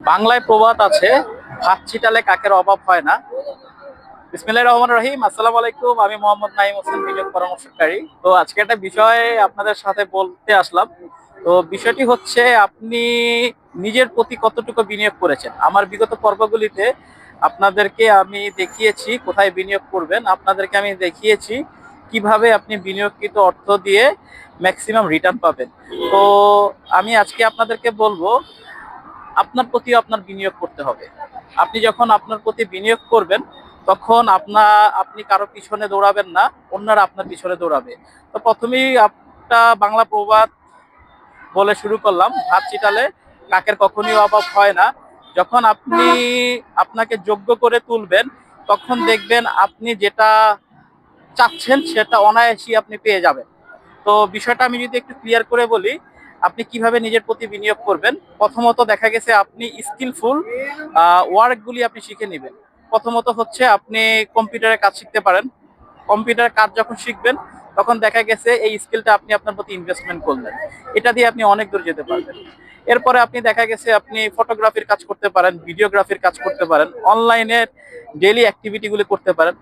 বাংলায় প্রবাদ আছে ভাত ছিটালে কাকের অভাব হয় না। ইসমিল্লা রহমান রহিম, আসসালামু আলাইকুম, আমি মোহাম্মদ নাইম হোসেন, বিনিয়োগ পরামর্শকারী। তো আজকে একটা বিষয় আপনাদের সাথে বলতে আসলাম। তো বিষয়টি হচ্ছে, আপনি নিজের প্রতি কতটুকু বিনিয়োগ করেছেন? আমার বিগত পর্বগুলিতে আপনাদেরকে আমি দেখিয়েছি কোথায় বিনিয়োগ করবেন। আপনাদেরকে আমি দেখিয়েছি কীভাবে আপনি বিনিয়োগকৃত অর্থ দিয়ে ম্যাক্সিমাম রিটার্ন পাবেন। তো আমি আজকে আপনাদেরকে বলব আপনার প্রতিও আপনার বিনিয়োগ করতে হবে। আপনি যখন আপনার প্রতি বিনিয়োগ করবেন, তখন আপনার আপনি কারও পিছনে দৌড়াবেন না, অন্যরা আপনার পিছনে দৌড়াবে। তো প্রথমেই একটা বাংলা প্রবাদ বলে শুরু করলাম, ভাত চিটালে কাকের কখনই অভাব হয় না। যখন আপনি আপনাকে যোগ্য করে তুলবেন, তখন দেখবেন আপনি যেটা চাচ্ছেন, সেটা অনায়াসই আপনি পেয়ে যাবেন। তো বিষয়টা আমি যদি একটু ক্লিয়ার করে বলি আপনি কীভাবে নিজের প্রতি বিনিয়োগ করবেন? প্রথমত দেখা গেছে আপনি স্কিলফুল ওয়ার্কগুলি আপনি শিখে নেবেন। প্রথমত হচ্ছে আপনি কম্পিউটারে কাজ শিখতে পারেন। কম্পিউটারের কাজ যখন শিখবেন, তখন দেখা গেছে এই স্কিলটা আপনি আপনার প্রতি ইনভেস্টমেন্ট করলেন। এটা দিয়ে আপনি অনেক দূর যেতে পারবেন। এরপরে আপনি দেখা গেছে আপনি ফটোগ্রাফির কাজ করতে পারেন ভিডিওগ্রাফির কাজ করতে পারেন অনলাইনের ডেইলি অ্যাক্টিভিটিগুলি করতে পারেন।